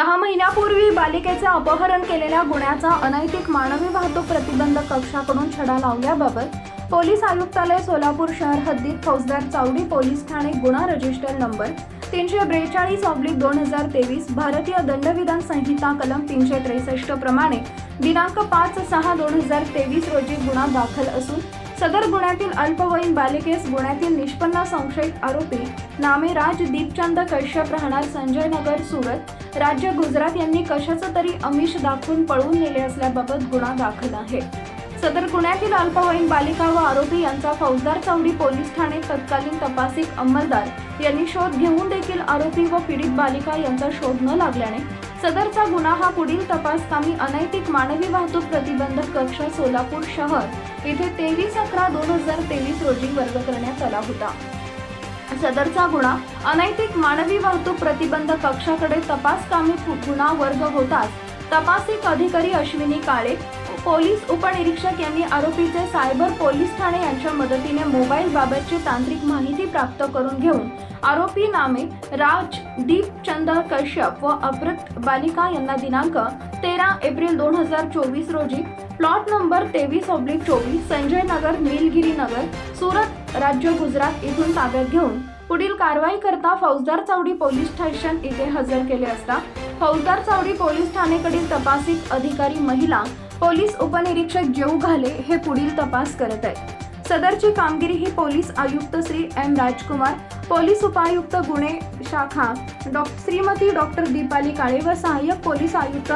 दहा महिन्यापूर्वी बालिकेचे अपहरण केलेल्या गुन्ह्याचा अनैतिक मानवी वाहतूक प्रतिबंध कक्षाकडून छडा लावल्याबाबत पोलीस आयुक्तालय सोलापूर शहर हद्दीत फौजदार चावडी पोलीस ठाणे गुन्हा रजिस्टर नंबर तीनशे ब्रेचाळीस ऑब्लिक दोन हजार तेवीस भारतीय दंडविधान संहिता कलम तीनशे त्रेसष्ट प्रमाणे दिनांक पाच सहा दोन हजार तेवीस रोजी गुन्हा दाखल असून सदर गुन्ह्यातील अल्पवयीन बालिकेस गुन्ह्यातील निष्पन्न संशयित आरोपी नामे राज दीपचंद कश्यप राहणार संजय नगर सुरत राज्य गुजरात यांनी कशाचं तरी अमिष दाखवून पळवून नेले असल्याबाबत गुन्हा दाखल आहे. सदर गुन्ह्यातील अल्पवयीन बालिका व आरोपी यांचा फौजदार चौडी पोलीस ठाणे तत्कालीन तपासिक अंमलदार यांनी शोध घेऊन देखील आरोपी व पीडित बालिका यांचा शोध न लागल्याने सदरचा गुन्हा हा पुढील तपासकामी अनैतिक मानवी वाहतूक प्रतिबंधक कक्ष सोलापूर शहर. येथे तेवीस अकरा दोन हजार तेवीस रोजी वर्ग करण्यात आला होता. सदरचा गुन्हा. अनैतिक मानवी वाहतूक प्रतिबंध कक्षाकडे तपास कामी गुन्हा वर्ग होताच. तपासिक अधिकारी अश्विनी काळे पोलीस उपनिरीक्षक यांनी आरोपीचे सायबर पोलीस ठाणे यांच्या मदतीने मोबाईल बाबतची तांत्रिक माहिती प्राप्त करून घेऊन आरोपी नामे राज दीपचंद कश्यप व अमृत बालिका यांना दिनांक तेरा एप्रिल दोन हजार चोवीस रोजी प्लॉट नंबर तेवीस ऑब्लिक चोवीस संजय नगर निलगिरी नगर सुरत राज्य गुजरात येथून ताब्यात घेऊन पुढील कारवाई करता फौजदार चावडी पोलीस स्टेशन येथे हजर केले असता फौजदार चावडी पोलीस ठाणेकडील तपासिक अधिकारी महिला पोलीस उपनिरीक्षक जेऊ घाले हे पुढील तपास करत आहेत. सदरची कामगिरी ही पोलीस आयुक्त श्री एम राजकुमार पोलीस उपायुक्त गुन्हे शाखा डॉ श्रीमती डॉक्टर दीपाली काळे व सहाय्यक पोलीस आयुक्त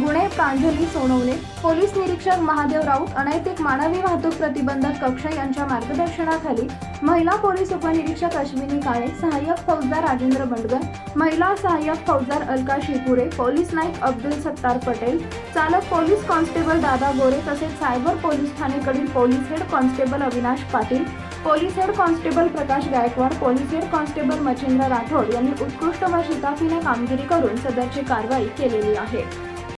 गुन्हे प्रांजली सोनवणे. पोलीस निरीक्षक महादेव राऊत अनैतिक मानवी वाहतूक प्रतिबंधक कक्ष यांच्या मार्गदर्शनाखाली महिला पोलीस उपनिरीक्षक अश्विनी काळे सहाय्यक फौजदार राजेंद्र बंडगर महिला सहाय्यक फौजदार अलका शिपुरे पोलीस नाईक अब्दुल सत्तार पटेल चालक पोलीस कॉन्स्टेबल दादा गोरे तसेच cyber police ठाणेकडील police head constable Avinash Patil police head constable Prakash Gaikwad police head constable Machhindra Rathod यांनी उत्कृष्ट व शिताफीने कामगिरी करून सदरची कारवाई केलेली आहे.